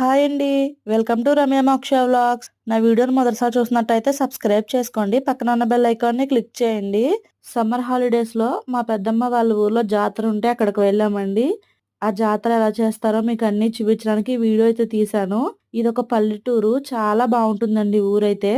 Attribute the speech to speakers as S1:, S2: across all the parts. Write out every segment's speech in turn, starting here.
S1: Hi అండి. Welcome to Ramya మోక్ష vlogs. నా వీడియోని మొదటిసారి చూసినట్టయితే సబ్స్క్రైబ్ చేసుకోండి. పక్కన ఉన్న బెల్ ఐకాన్ని క్లిక్ చేయండి. సమ్మర్ హాలిడేస్లో మా పెద్దమ్మ వాళ్ళ ఊర్లో జాతర ఉంటే అక్కడికి వెళ్ళామండి. ఆ జాతర ఎలా చేస్తారో మీకు అన్ని చూపించడానికి వీడియో అయితే తీశాను. ఇది ఒక పల్లెటూరు. చాలా బాగుంటుందండి ఊరైతే.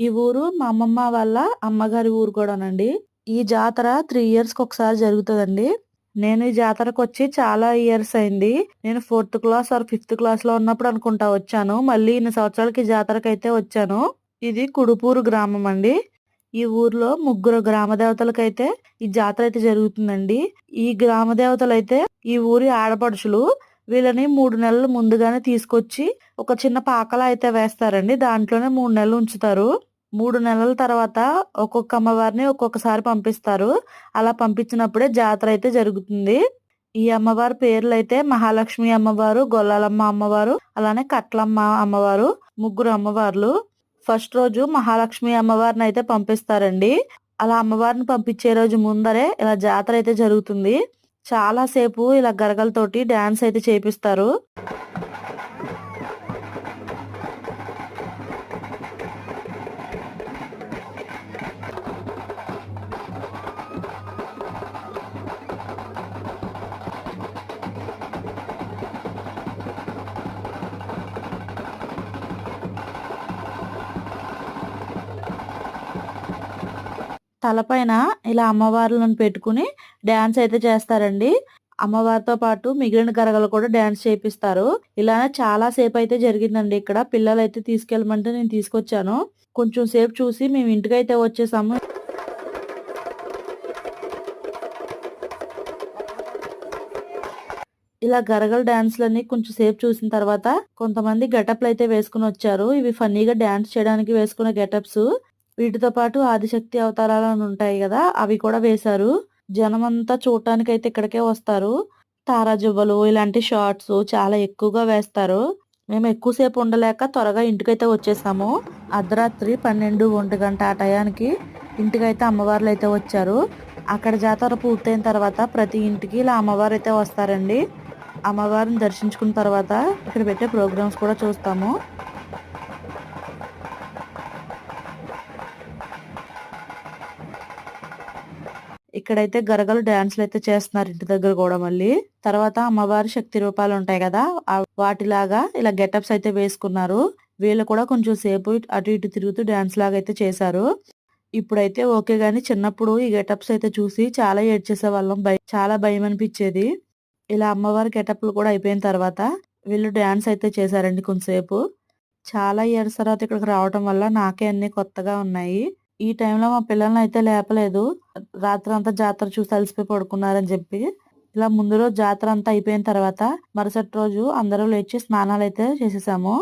S1: ఈ ఊరు మా అమ్మమ్మ వాళ్ళ అమ్మగారి ఊరు కూడానండి. ఈ జాతర త్రీ ఇయర్స్కి ఒకసారి జరుగుతుందండి. నేను ఈ జాతరకు వచ్చి చాలా ఇయర్స్ అయింది. నేను ఫోర్త్ క్లాస్ ఆర్ ఫిఫ్త్ క్లాస్లో ఉన్నప్పుడు అనుకుంటా వచ్చాను. మళ్ళీ ఇన్ని సంవత్సరాలకి ఈ జాతరకు అయితే వచ్చాను. ఇది కుడుపూరు గ్రామం అండి. ఈ ఊర్లో ముగ్గురు గ్రామ దేవతలకైతే ఈ జాతర అయితే జరుగుతుందండి. ఈ గ్రామ దేవతలు అయితే ఈ ఊరి ఆడపడుచులు వీళ్ళని మూడు నెలలు ముందుగానే తీసుకొచ్చి ఒక చిన్న పాకలా అయితే వేస్తారండి. దాంట్లోనే మూడు నెలలు ఉంచుతారు. మూడు నెలల తర్వాత ఒక్కొక్క అమ్మవారిని ఒక్కొక్కసారి పంపిస్తారు. అలా పంపించినప్పుడే జాతర అయితే జరుగుతుంది. ఈ అమ్మవారి పేర్లు అయితే మహాలక్ష్మి అమ్మవారు గొల్లాలమ్మ అమ్మవారు అలానే కట్లమ్మ అమ్మవారు ముగ్గురు అమ్మవార్లు. ఫస్ట్ రోజు మహాలక్ష్మి అమ్మవారిని అయితే పంపిస్తారండి. అలా అమ్మవారిని పంపించే రోజు ముందరే ఇలా జాతర అయితే జరుగుతుంది. చాలా సేపు ఇలా గరగలతోటి డాన్స్ అయితే చేపిస్తారు. తలపైన ఇలా అమ్మవార్లను పెట్టుకుని డ్యాన్స్ అయితే చేస్తారండి. అమ్మవారితో పాటు మిగిలిన గరగలు కూడా డ్యాన్స్ చేపిస్తారు. ఇలానే చాలా సేపు అయితే జరిగిందండి ఇక్కడ. పిల్లలు అయితే తీసుకెళ్ళమంటే నేను తీసుకొచ్చాను. కొంచెం సేపు చూసి మేము ఇంటికైతే వచ్చేసాము. ఇలా గరగల డాన్స్లన్నీ కొంచెం సేపు చూసిన తర్వాత కొంతమంది గెటప్లు అయితే వేసుకుని వచ్చారు. ఇవి ఫన్నీగా డాన్స్ చేయడానికి వేసుకున్న గెటప్స్. వీటితో పాటు ఆదిశక్తి అవతారాలు ఉంటాయి కదా అవి కూడా వేశారు. జనం అంతా చూడటానికి అయితే ఇక్కడికే వస్తారు. తారాజువ్వలు ఇలాంటి షార్ట్స్ చాలా ఎక్కువగా వేస్తారు. మేము ఎక్కువసేపు ఉండలేక త్వరగా ఇంటికైతే వచ్చేసాము. అర్ధరాత్రి పన్నెండు ఒంటి గంట ఆ టయానికి ఇంటికైతే అమ్మవార్లు అయితే వచ్చారు. అక్కడ జాతర పూర్తయిన తర్వాత ప్రతి ఇంటికి ఇలా అమ్మవారు అయితే వస్తారండి. అమ్మవారిని దర్శించుకున్న తర్వాత ఇక్కడ పెట్టే ప్రోగ్రామ్స్ కూడా చూస్తాము. ఇక్కడైతే గరగలు డాన్స్లు అయితే చేస్తున్నారు ఇంటి దగ్గర కూడా మళ్ళీ. తర్వాత అమ్మవారి శక్తి రూపాలు ఉంటాయి కదా వాటిలాగా ఇలా గెటప్స్ అయితే వేసుకున్నారు. వీళ్ళు కూడా కొంచెం సేపు అటు ఇటు తిరుగుతూ డాన్స్ లాగా అయితే చేశారు. ఇప్పుడైతే ఓకే గాని చిన్నప్పుడు ఈ గెటప్స్ అయితే చూసి చాలా ఏడ్చేసే వాళ్ళం చాలా భయం అనిపించేది. ఇలా అమ్మవారి గెటప్లు కూడా అయిపోయిన తర్వాత వీళ్ళు డాన్స్ అయితే చేశారండి కొంతసేపు. చాలా ఇయర్స్ తర్వాత ఇక్కడికి రావటం వల్ల నాకే అన్ని కొత్తగా ఉన్నాయి. ఈ టైంలో మా పిల్లల్ని అయితే లేపలేదు. రాత్రి అంతా జాతర చూసి అలసిపోయి పడుకున్నారని చెప్పి. ఇలా ముందు రోజు జాతర అంతా అయిపోయిన తర్వాత మరుసటి రోజు అందరూ లేచి స్నానాలు అయితే చేసేసాము.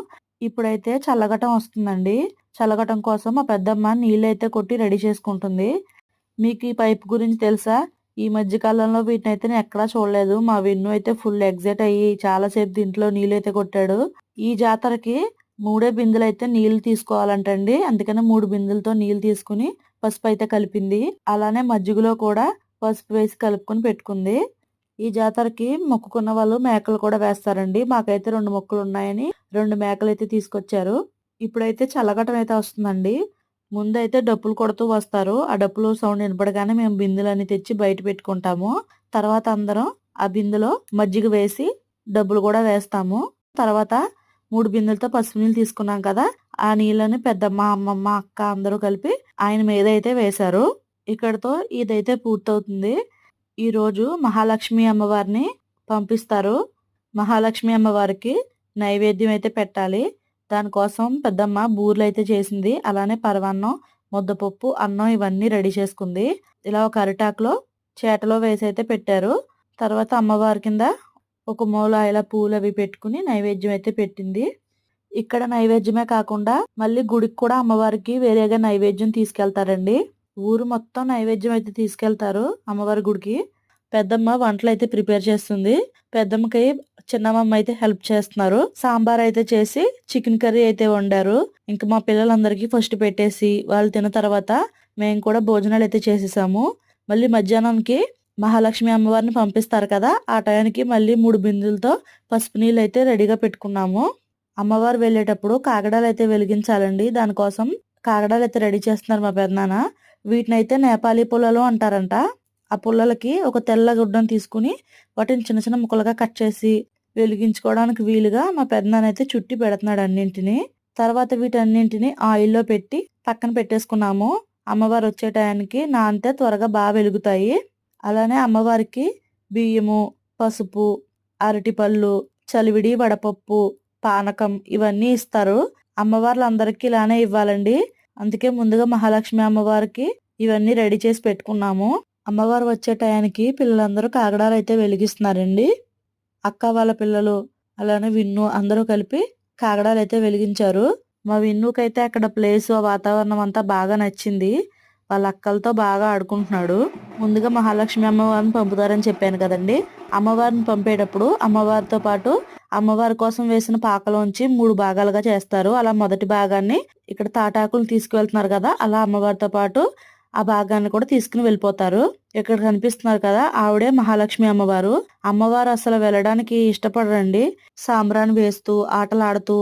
S1: ఇప్పుడైతే చల్లగటం వస్తుందండి. చల్లగటం కోసం మా పెద్దమ్మ నీళ్ళు అయితే కొట్టి రెడీ చేసుకుంటుంది. మీకు ఈ పైప్ గురించి తెలుసా? ఈ మధ్య కాలంలో వీటిని అయితే నేను ఎక్కడా చూడలేదు. మా విన్ను అయితే ఫుల్ ఎగ్జైట్ అయ్యి చాలాసేపు దీంట్లో నీళ్ళు అయితే కొట్టాడు. ఈ జాతరకి మూడే బిందెలు అయితే నీళ్ళు తీసుకోవాలంటండి. అందుకని మూడు బిందెలతో నీళ్ళు తీసుకుని పసుపు అయితే కలిపింది. అలానే మజ్జిగలో కూడా పసుపు వేసి కలుపుకొని పెట్టుకుంది. ఈ జాతరకి మొక్కుకున్న వాళ్ళు మేకలు కూడా వేస్తారండి. మాకైతే రెండు మొక్కలు ఉన్నాయని రెండు మేకలు అయితే తీసుకొచ్చారు. ఇప్పుడైతే చల్లగటం అయితే వస్తుందండి. ముందైతే డప్పులు కొడుతూ వస్తారు. ఆ డప్పులు సౌండ్ వినపడగానే మేము బిందెలన్నీ తెచ్చి బయట పెట్టుకుంటాము. తర్వాత అందరం ఆ బిందెలో మజ్జిగ వేసి డబ్బులు కూడా వేస్తాము. తర్వాత మూడు బిందెలతో పసుపు నీళ్ళు తీసుకున్నాం కదా ఆ నీళ్ళని పెద్దమ్మ అమ్మమ్మ అక్క అందరూ కలిపి ఆయన మీద అయితే వేశారు. ఇక్కడతో ఇదైతే పూర్తవుతుంది. ఈరోజు మహాలక్ష్మి అమ్మవారిని పంపిస్తారు. మహాలక్ష్మి అమ్మవారికి నైవేద్యం అయితే పెట్టాలి. దానికోసం పెద్దమ్మ బూర్లు అయితే చేసింది. అలానే పరవన్నం ముద్దపప్పు అన్నం ఇవన్నీ రెడీ చేసుకుంది. ఇలా ఒక అరిటాకులో చేటలో వేసి అయితే పెట్టారు. తర్వాత అమ్మవారి కింద ఒక మూల ఇలా పూలు అవి పెట్టుకుని నైవేద్యం అయితే పెట్టింది. ఇక్కడ నైవేద్యమే కాకుండా మళ్ళీ గుడికి కూడా అమ్మవారికి వేరేగా నైవేద్యం తీసుకెళ్తారండి. ఊరు మొత్తం నైవేద్యం అయితే తీసుకెళ్తారు అమ్మవారి గుడికి. పెద్దమ్మ వంటలు అయితే ప్రిపేర్ చేస్తుంది. పెద్దమ్మకి చిన్నమ్మ అయితే హెల్ప్ చేస్తున్నారు. సాంబార్ అయితే చేసి చికెన్ కర్రీ అయితే వండారు. ఇంకా మా పిల్లలందరికీ ఫస్ట్ పెట్టేసి వాళ్ళు తిన్న తర్వాత మేము కూడా భోజనాలు అయితే చేసేసాము. మళ్ళీ మధ్యాహ్నానికి మహాలక్ష్మి అమ్మవారిని పంపిస్తారు కదా ఆ టయానికి మళ్ళీ మూడు బిందులతో పసుపు నీళ్ళు అయితే రెడీగా పెట్టుకున్నాము. అమ్మవారు వెళ్ళేటప్పుడు కాగడాలు అయితే వెలిగించాలండి. దానికోసం కాగడాలు అయితే రెడీ చేస్తున్నారు మా పెద్దనాన్న వీటిని అయితే నేపాలీ పుల్లలు అంటారంట. ఆ పుల్లలకి ఒక తెల్ల గుడ్డను తీసుకుని వాటిని చిన్న చిన్న ముక్కలుగా కట్ చేసి వెలిగించుకోవడానికి వీలుగా మా పెద్దనాన్న అయితే చుట్టి పెడుతున్నాడు అన్నింటిని. తర్వాత వీటన్నింటిని ఆయిల్లో పెట్టి పక్కన పెట్టేసుకున్నాము. అమ్మవారు వచ్చే టయానికి నా అంతే త్వరగా బాగా వెలుగుతాయి. అలానే అమ్మవారికి బియ్యము పసుపు అరటిపళ్ళు చలివిడి వడపప్పు పానకం ఇవన్నీ ఇస్తారు. అమ్మవార్లందరికీ ఇలానే ఇవ్వాలండి. అందుకే ముందుగా మహాలక్ష్మి అమ్మవారికి ఇవన్నీ రెడీ చేసి పెట్టుకున్నాము. అమ్మవారు వచ్చే టయానికి పిల్లలందరూ కాగడాలు అయితే వెలిగిస్తున్నారండి. అక్క వాళ్ళ పిల్లలు అలానే విన్ను అందరూ కలిపి కాగడాలు అయితే వెలిగించారు. మా విన్నుకైతే అక్కడ ప్లేస్ వాతావరణం అంతా బాగా నచ్చింది. వాళ్ళ అక్కలతో బాగా ఆడుకుంటున్నాడు. ముందుగా మహాలక్ష్మి అమ్మవారిని పంపుతారని చెప్పాను కదండి. అమ్మవారిని పంపేటప్పుడు అమ్మవారితో పాటు అమ్మవారి కోసం వేసిన పాకలోంచి మూడు భాగాలుగా చేస్తారు. అలా మొదటి భాగాన్ని ఇక్కడ తాటాకులు తీసుకువెళ్తున్నారు కదా అలా అమ్మవారితో పాటు ఆ భాగాన్ని కూడా తీసుకుని వెళ్ళిపోతారు. ఇక్కడ కనిపిస్తున్నారు కదా ఆవిడే మహాలక్ష్మి అమ్మవారు. అమ్మవారు అసలు వెళ్ళడానికి ఇష్టపడరండి. సాంబ్రాన్ని వేస్తూ ఆటలాడుతూ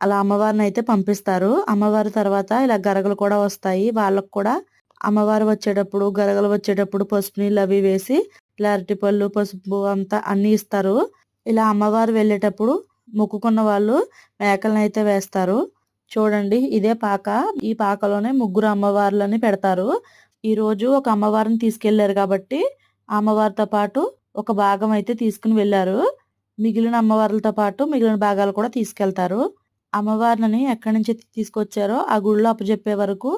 S1: అలా అమ్మవారిని అయితే పంపిస్తారు. అమ్మవారి తర్వాత ఇలా గరగలు కూడా వస్తాయి. వాళ్ళకు కూడా అమ్మవారు వచ్చేటప్పుడు గరగలు వచ్చేటప్పుడు పసుపు నీళ్ళు అవి వేసి ఇలా అరటిపళ్ళు పసుపు అంతా అన్ని ఇస్తారు. ఇలా అమ్మవారు వెళ్ళేటప్పుడు మొక్కుకున్న వాళ్ళు మేకలను అయితే వేస్తారు. చూడండి ఇదే పాక. ఈ పాకలోనే ముగ్గురు అమ్మవార్లని పెడతారు. ఈ రోజు ఒక అమ్మవారిని తీసుకెళ్ళారు కాబట్టి అమ్మవారితో పాటు ఒక భాగం అయితే తీసుకుని వెళ్ళారు. మిగిలిన అమ్మవార్లతో పాటు మిగిలిన భాగాలు కూడా తీసుకెళ్తారు. అమ్మవారిని ఎక్కడి నుంచి తీసుకొచ్చారో ఆ గుళ్ళో అప్పచెప్పే వరకు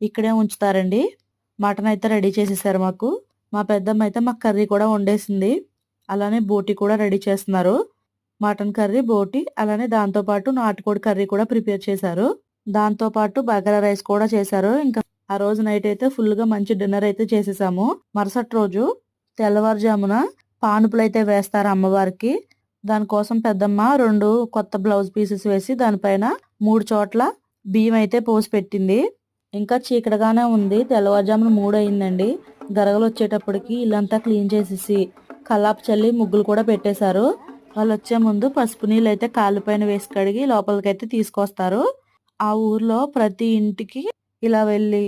S1: ఇక్కడే ఉంచుతారండి. మటన్ అయితే రెడీ చేసేసారు మాకు. మా పెద్దమ్మ అయితే మాకు కర్రీ కూడా వండేసింది. అలానే బోటి కూడా రెడీ చేస్తున్నారు. మటన్ కర్రీ బోటి అలానే దాంతో పాటు నాటుకోడి కర్రీ కూడా ప్రిపేర్ చేశారు. దాంతో పాటు బగారా రైస్ కూడా చేశారు. ఇంకా ఆ రోజు నైట్ అయితే ఫుల్గా మంచి డిన్నర్ అయితే చేసేసాము. మరుసటి రోజు తెల్లవారుజామున పానుపులు అయితే వేస్తారు అమ్మవారికి. దానికోసం పెద్దమ్మ రెండు కొత్త బ్లౌజ్ పీసెస్ వేసి దానిపైన మూడు చోట్ల బియ్యం అయితే పోసి పెట్టింది. ఇంకా చీకటిగానే ఉంది. తెల్లవారుజామున మూడు అయిందండి గరగలు వచ్చేటప్పటికి ఇల్లంతా క్లీన్ చేసేసి కల్లాపు చల్లి ముగ్గులు కూడా పెట్టేశారు. వాళ్ళు వచ్చే ముందు పసుపు నీళ్ళు అయితే కాళ్ళపైన వేసి కడిగి లోపలికైతే తీసుకొస్తారు. ఆ ఊర్లో ప్రతి ఇంటికి ఇలా వెళ్ళి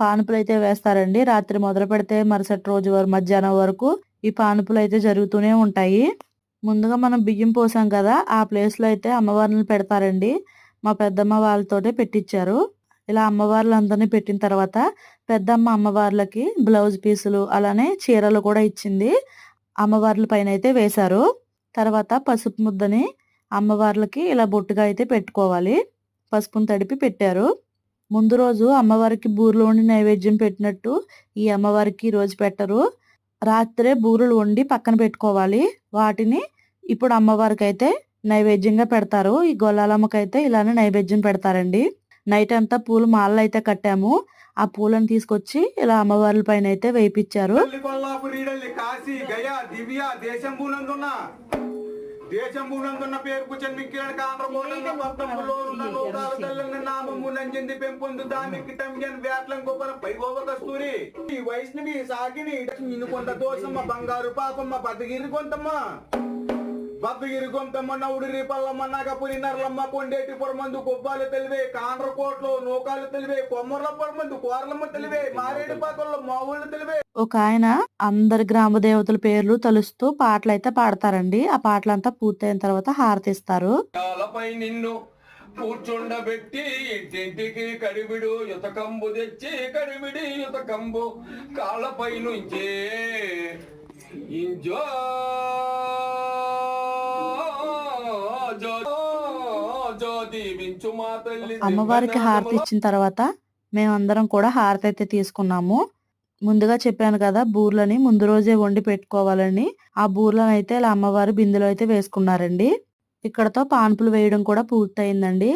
S1: పానుపులు అయితే వేస్తారండి. రాత్రి మొదలు పెడితే మరుసటి రోజు వరకు మధ్యాహ్నం వరకు ఈ పానుపులు అయితే జరుగుతూనే ఉంటాయి. ముందుగా మనం బియ్యం పోసాం కదా ఆ ప్లేస్లో అయితే అమ్మవారిని పెడతారండి. మా పెద్దమ్మ వాళ్ళతోటే పెట్టించారు ఇలా అమ్మవార్లందరినీ పెట్టిన తర్వాత పెద్దమ్మ అమ్మవార్లకి బ్లౌజ్ పీసులు అలానే చీరలు కూడా ఇచ్చింది. అమ్మవార్ల పైన అయితే వేశారు. తర్వాత పసుపు ముద్దని అమ్మవార్లకి ఇలా బొట్టుగా అయితే పెట్టుకోవాలి. పసుపును తడిపి పెట్టారు. ముందు రోజు అమ్మవారికి బూరెలు వండి నైవేద్యం పెట్టినట్టు ఈ అమ్మవారికి రోజు పెట్టరు. రాత్రే బూరెలు వండి పక్కన పెట్టుకోవాలి. వాటిని ఇప్పుడు అమ్మవారికి అయితే నైవేద్యంగా పెడతారు. ఈ గొల్లాలమ్మకైతే ఇలానే నైవేద్యం పెడతారండి. నైట్ అంతా పూల మాలలు అయితే కట్టాము. ఆ పూలను తీసుకొచ్చి ఇలా అమ్మవార్ల పైన అయితే వేయించారు
S2: కాశీ గయ దివ్య దేశంబునందున్న దేశంబునందున్న పేరుకు చెన్మిక్కిరణ కాండ్రమోనంద పద్మములో ఉన్న లోకాల తల్లిని నామము నంజింది పెంపొందు దానికి టంజన్ వేట్లం గొప్పన పైగోవ కస్తూరి ఈ వైష్ణవి సాగిని నిన్ను కొంత దోషమ్మ బంగారు పాపమ్మ బద్దగిరి కొంతమ్మ. బద్దగిరి కొంతమ్మ నవుడిరి పల్లమ్మ నగపురి నర్లమ్మ కొండేటి పొరమందు కొబ్బాలు తెలివే కాండ్ర కోట్లు నూకాలు తెలివే కొమ్మర్ల పొరమందు కోరలమ్మ తెలివే మారేడు పాకల్లో మావుళ్ళు తెలివే.
S1: ఒక ఆయన అందరి గ్రామ దేవతల పేర్లు తలుస్తూ పాటలు అయితే పాడతారండి. ఆ పాటలంతా పూర్తయిన తర్వాత హారతిస్తారు.
S3: నిన్ను కూర్చుండబెట్టి ఇంటింటికి కడివిడు యుతకంబు తెచ్చి కడివిడి యుతకంబు కాళ్ళపై నుంచే జో
S1: అమ్మవారికి హారతి ఇచ్చిన తర్వాత మేమందరం కూడా హారతి అయితే తీసుకున్నాము. ముందుగా చెప్పాను కదా బూర్లని ముందు రోజే వండి పెట్టుకోవాలని. ఆ బూర్లను అయితే ఇలా అమ్మవారు బిందెలో అయితే వేసుకున్నారండి. ఇక్కడతో పాన్పులు వేయడం కూడా పూర్తయిందండి.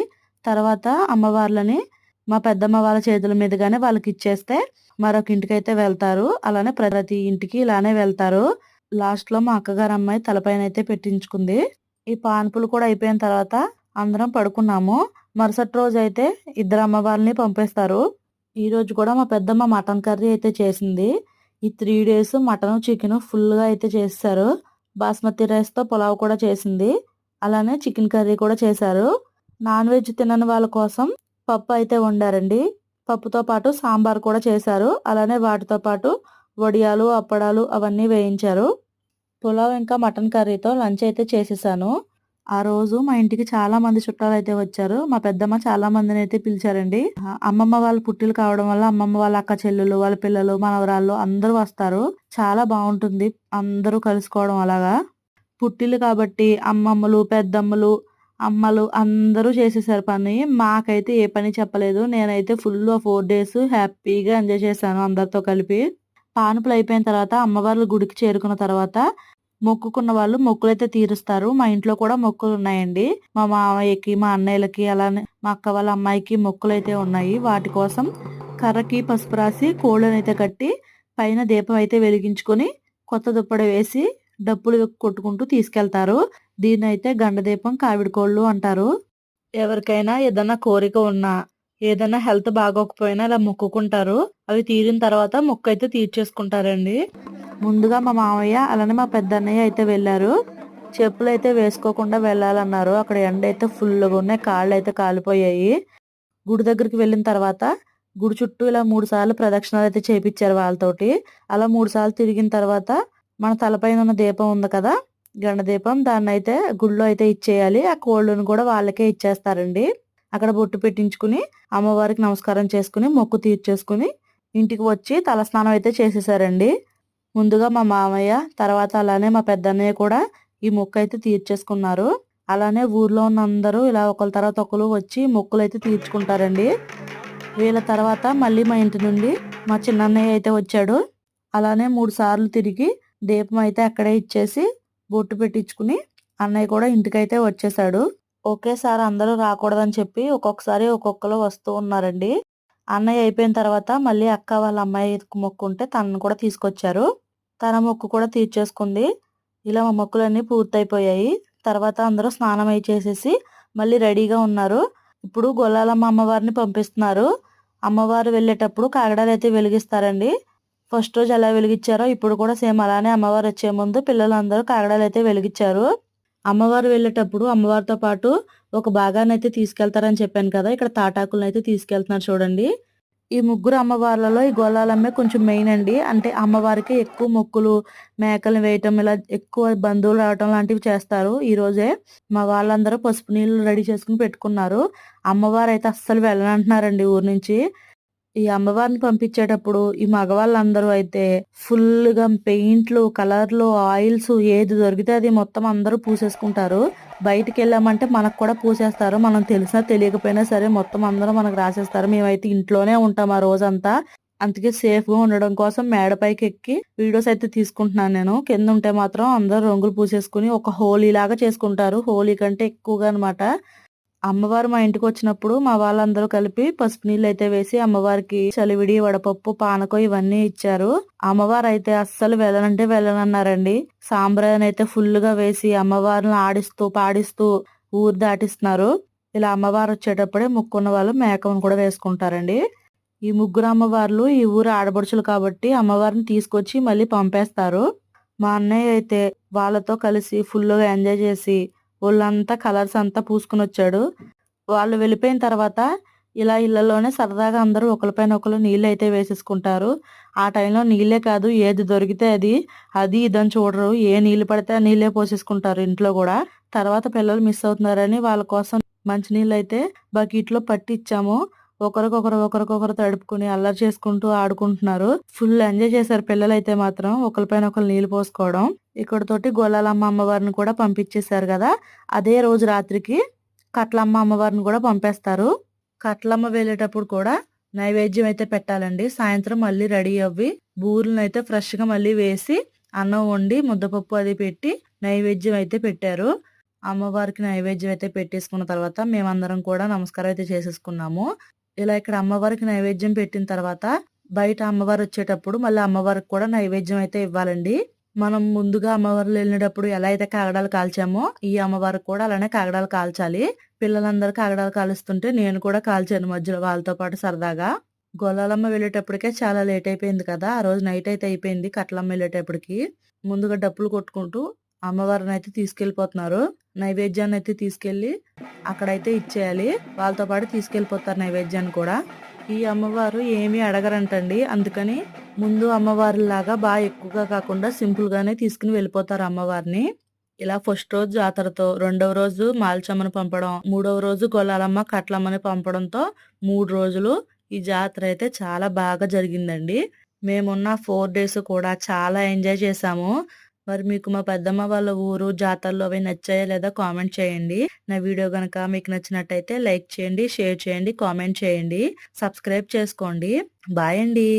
S1: తర్వాత అమ్మవార్లని మా పెద్దమ్మ వాళ్ళ చేతుల మీదుగానే వాళ్ళకి ఇచ్చేస్తే మరొక ఇంటికి అయితే వెళ్తారు. అలానే ప్రతి ఇంటికి ఇలానే వెళ్తారు. లాస్ట్లో మా అక్కగారు అమ్మాయి తలపైన అయితే పెట్టించుకుంది. ఈ పాన్పులు కూడా అయిపోయిన తర్వాత అందరం పడుకున్నాము. మరుసటి రోజు అయితే ఇద్దరు అమ్మవారిని పంపేస్తారు. ఈ రోజు కూడా మా పెద్దమ్మ మటన్ కర్రీ అయితే చేసింది. ఈ త్రీ డేస్ మటన్ చికెన్ ఫుల్గా అయితే చేస్తారు బాస్మతి రైస్తో పులావ్ కూడా చేసింది. అలానే చికెన్ కర్రీ కూడా చేశారు. నాన్ వెజ్ తినని వాళ్ళ కోసం పప్పు అయితే వండారండి. పప్పుతో పాటు సాంబార్ కూడా చేశారు. అలానే వాటితో పాటు వడియాలు అప్పడాలు అవన్నీ వేయించారు. పులావ్ ఇంకా మటన్ కర్రీతో లంచ్ అయితే చేసేసాను. ఆ రోజు మా ఇంటికి చాలా మంది చుట్టాలు అయితే వచ్చారు. మా పెద్దమ్మ చాలా మందిని అయితే పిలిచారండి. అమ్మమ్మ వాళ్ళ పుట్టిలు కావడం వల్ల అమ్మమ్మ వాళ్ళ అక్క చెల్లెలు వాళ్ళ పిల్లలు మనవరాళ్ళు అందరూ వస్తారు. చాలా బాగుంటుంది అందరూ కలుసుకోవడం అలాగా. పుట్టిలు కాబట్టి అమ్మమ్మలు పెద్దమ్మలు అమ్మలు అందరూ చేసేసారు పని. మాకైతే ఏ పని చెప్పలేదు. నేనైతే ఫుల్ ఫోర్ డేస్ హ్యాపీగా ఎంజాయ్ చేశాను అందరితో కలిపి. పానుపులు అయిపోయిన తర్వాత అమ్మవార్ల గుడికి చేరుకున్న తర్వాత మొక్కుకున్న వాళ్ళు మొక్కులైతే తీరుస్తారు. మా ఇంట్లో కూడా మొక్కులు ఉన్నాయండి. మా మామయ్యకి మా అన్నయ్యలకి అలానే మా అక్క వాళ్ళ అమ్మాయికి మొక్కులు అయితే ఉన్నాయి. వాటి కోసం కర్రకి పసుపు రాసి కోళ్ళనైతే కట్టి పైన దీపం అయితే వెలిగించుకొని కొత్త దుప్పడ వేసి డప్పులు కొట్టుకుంటూ తీసుకెళ్తారు. దీని అయితే గండదీపం కావిడి కోళ్ళు అంటారు. ఎవరికైనా ఏదైనా కోరిక ఉన్నా ఏదైనా హెల్త్ బాగోకపోయినా ఇలా మొక్కుకుంటారు. అవి తీరిన తర్వాత మొక్క అయితే తీర్చేసుకుంటారండి. ముందుగా మా మామయ్య అలానే మా పెద్దన్నయ్య అయితే వెళ్ళారు. చెప్పులు అయితే వేసుకోకుండా వెళ్ళాలన్నారు. అక్కడ ఎండ అయితే ఫుల్గా ఉన్నాయి. కాళ్ళు అయితే కాలిపోయాయి. గుడి దగ్గరికి వెళ్ళిన తర్వాత గుడి చుట్టూ ఇలా మూడు సార్లు ప్రదక్షిణాలు అయితే చేపించారు వాళ్ళతోటి. అలా మూడు సార్లు తిరిగిన తర్వాత మన తలపైన ఉన్న దీపం ఉంది కదా గండ దీపం దాన్ని అయితే గుళ్ళో అయితే ఇచ్చేయాలి. ఆ కోళ్ళను కూడా వాళ్ళకే ఇచ్చేస్తారండి. అక్కడ బొట్టు పెట్టించుకుని అమ్మవారికి నమస్కారం చేసుకుని మొక్కు తీర్చేసుకుని ఇంటికి వచ్చి తలస్నానం అయితే చేసేసారండి. ముందుగా మా మామయ్య తర్వాత అలానే మా పెద్దన్నయ్య కూడా ఈ మొక్కు అయితే తీర్చేసుకున్నారు. అలానే ఊర్లో ఉన్న అందరూ ఇలా ఒకరి తర్వాత ఒకరు వచ్చి మొక్కులు అయితే తీర్చుకుంటారండి. వీళ్ళ తర్వాత మళ్ళీ మా ఇంటి నుండి మా చిన్నన్నయ్య అయితే వచ్చాడు. అలానే మూడు సార్లు తిరిగి దీపం అయితే అక్కడే ఇచ్చేసి బొట్టు పెట్టించుకుని అన్నయ్య కూడా ఇంటికైతే వచ్చేసాడు. ఒకేసారి అందరూ రాకూడదని చెప్పి ఒక్కొక్కసారి ఒక్కొక్కరు వస్తూ ఉన్నారండి. అన్నయ్య అయిపోయిన తర్వాత మళ్ళీ అక్క వాళ్ళ అమ్మాయి మొక్కు ఉంటే తనను కూడా తీసుకొచ్చారు. తన మొక్కు కూడా తీర్చేసుకుంది. ఇలా మా మొక్కులన్నీ పూర్తయిపోయాయి. తర్వాత అందరూ స్నానం అయి చేసేసి మళ్ళీ రెడీగా ఉన్నారు. ఇప్పుడు గొల్లాలమ్మ అమ్మవారిని పంపిస్తున్నారు. అమ్మవారు వెళ్ళేటప్పుడు కాగడాలు అయితే వెలిగిస్తారండి. ఫస్ట్ రోజు ఎలా వెలిగించారో ఇప్పుడు కూడా సేమ్ అలానే అమ్మవారు వచ్చే ముందు పిల్లలందరూ కాగడాలు అయితే వెలిగించారు. అమ్మవారు వెళ్ళేటప్పుడు అమ్మవారితో పాటు ఒక భాగాన్ని అయితే తీసుకెళ్తారని చెప్పాను కదా ఇక్కడ తాటాకులను అయితే తీసుకెళ్తున్నారు చూడండి. ఈ ముగ్గురు అమ్మవార్లలో ఈ గోళాలమ్మే కొంచెం మెయిన్ అండి. అంటే అమ్మవారికి ఎక్కువ మొక్కులు మేకలు వేయటం ఇలా ఎక్కువ బంధువులు రావటం లాంటివి చేస్తారు. ఈ రోజే మా వాళ్ళందరూ పసుపు నీళ్ళు రెడీ చేసుకుని పెట్టుకున్నారు. అమ్మవారు అయితే అస్సలు వెళ్ళనంటున్నారండి ఊరు నుంచి. ఈ అమ్మవారిని పంపించేటప్పుడు ఈ మగవాళ్ళందరూ అయితే ఫుల్గా పెయింట్లు కలర్లు ఆయిల్స్ ఏది దొరికితే అది మొత్తం అందరూ పూసేసుకుంటారు. బయటికి వెళ్ళామంటే మనకు కూడా పూసేస్తారు. మనం తెలిసినా తెలియకపోయినా సరే మొత్తం అందరూ మనకు రాసేస్తారు. మేమైతే ఇంట్లోనే ఉంటాం ఆ రోజంతా. అందుకే సేఫ్గా ఉండడం కోసం మేడ పైకి ఎక్కి వీడియోస్ అయితే తీసుకుంటున్నాను నేను. కింద ఉంటే మాత్రం అందరూ రంగులు పూసేసుకుని ఒక హోలీ లాగా చేసుకుంటారు. హోలీ కంటే ఎక్కువగా అనమాట అమ్మవారు మా ఇంటికి వచ్చినప్పుడు మా వాళ్ళందరూ కలిపి పసుపు నీళ్ళు అయితే వేసి అమ్మవారికి చలివిడి వడపప్పు పానకం ఇవన్నీ ఇచ్చారు. అమ్మవారు అయితే అస్సలు వెళ్ళనంటే వెళ్ళనన్నారండి. సాంబ్రాన్ని అయితే ఫుల్గా వేసి అమ్మవారిని ఆడిస్తూ పాడిస్తూ ఊరు దాటిస్తున్నారు. ఇలా అమ్మవారు వచ్చేటప్పుడే ముక్కున్న వాళ్ళు మేకను కూడా వేసుకుంటారండి. ఈ ముగ్గురు అమ్మవార్లు ఈ ఊరు ఆడపడుచులు కాబట్టి అమ్మవారిని తీసుకొచ్చి మళ్ళీ పంపేస్తారు. మా అన్నయ్య అయితే వాళ్ళతో కలిసి ఫుల్గా ఎంజాయ్ చేసి ఒళ్ళంతా కలర్స్ అంతా పూసుకుని వచ్చాడు. వాళ్ళు వెళ్ళిపోయిన తర్వాత ఇలా ఇళ్ళలోనే సరదాగా అందరూ ఒకరిపైన ఒకరు నీళ్ళు అయితే వేసేసుకుంటారు. ఆ టైంలో నీళ్ళే కాదు ఏది దొరికితే అది అది ఇదని చూడరు. ఏ నీళ్ళు పడితే ఆ నీళ్ళే పోసేసుకుంటారు ఇంట్లో కూడా. తర్వాత పిల్లలు మిస్ అవుతున్నారని వాళ్ళ కోసం మంచినీళ్ళు అయితే బకెట్లో పట్టి ఇచ్చాము ఒకరికొకరు ఒకరికొకరు తడుపుకుని అల్లరి చేసుకుంటూ ఆడుకుంటున్నారు. ఫుల్ ఎంజాయ్ చేశారు పిల్లలు అయితే మాత్రం ఒకరిపైన ఒకరు నీళ్ళు పోసుకోవడం. ఇక్కడ తోటి గోలాలమ్మ అమ్మవారిని కూడా పంపించేశారు కదా. అదే రోజు రాత్రికి కట్లమ్మ అమ్మవారిని కూడా పంపేస్తారు. కట్లమ్మ వెళ్ళేటప్పుడు కూడా నైవేద్యం అయితే పెట్టాలండి. సాయంత్రం మళ్ళీ రెడీ అవ్వి బూరెలను అయితే ఫ్రెష్గా మళ్ళీ వేసి అన్నం వండి ముద్దపప్పు అది పెట్టి నైవేద్యం అయితే పెట్టారు. అమ్మవారికి నైవేద్యం అయితే పెట్టేసుకున్న తర్వాత మేమందరం కూడా నమస్కారం అయితే చేసేసుకున్నాము. ఇలా ఇక్కడ అమ్మవారికి నైవేద్యం పెట్టిన తర్వాత బయట అమ్మవారు వచ్చేటప్పుడు మళ్ళీ అమ్మవారికి కూడా నైవేద్యం అయితే ఇవ్వాలండి. మనం ముందుగా అమ్మవారు వెళ్ళినప్పుడు ఎలా అయితే కాగడాలు కాల్చామో ఈ అమ్మవారికి కూడా అలానే కాగడాలు కాల్చాలి. పిల్లలందరూ కాగడాలు కాలుస్తుంటే నేను కూడా కాల్చాను మధ్యలో వాళ్ళతో పాటు సరదాగా. గొల్లాలమ్మ వెళ్ళేటప్పటికే చాలా లేట్ అయిపోయింది కదా ఆ రోజు నైట్ అయితే అయిపోయింది కట్లమ్మ వెళ్ళేటప్పటికి. ముందుగా డప్పులు కొట్టుకుంటూ అమ్మవారిని అయితే తీసుకెళ్ళిపోతున్నారు నైవేద్యాన్ని అయితే తీసుకెళ్ళి అక్కడైతే ఇచ్చేయాలి. వాళ్ళతో పాటు తీసుకెళ్ళిపోతారు నైవేద్యాన్ని కూడా. ఈ అమ్మవారు ఏమీ అడగరంటండి. అందుకని ముందు అమ్మవారిలాగా బాగా ఎక్కువగా కాకుండా సింపుల్ గానే తీసుకుని వెళ్ళిపోతారు అమ్మవారిని. ఇలా ఫస్ట్ రోజు జాతరతో రెండవ రోజు మాల్చమ్మని పంపడం మూడవ రోజు గొల్లాలమ్మ కట్లమ్మని పంపడంతో మూడు రోజులు ఈ జాతర అయితే చాలా బాగా జరిగిందండి. మేమున్న ఫోర్ డేస్ కూడా చాలా ఎంజాయ్ చేసాము మరి మీకు మా పెద్దమ్మ వాళ్ళ ఊరు జాతరలో అవి నచ్చాయా లేదా కామెంట్ చేయండి. నా వీడియో కనుక మీకు నచ్చినట్టయితే లైక్ చేయండి షేర్ చేయండి కామెంట్ చేయండి. సబ్స్క్రైబ్ చేసుకోండి. బాయ్ అండి.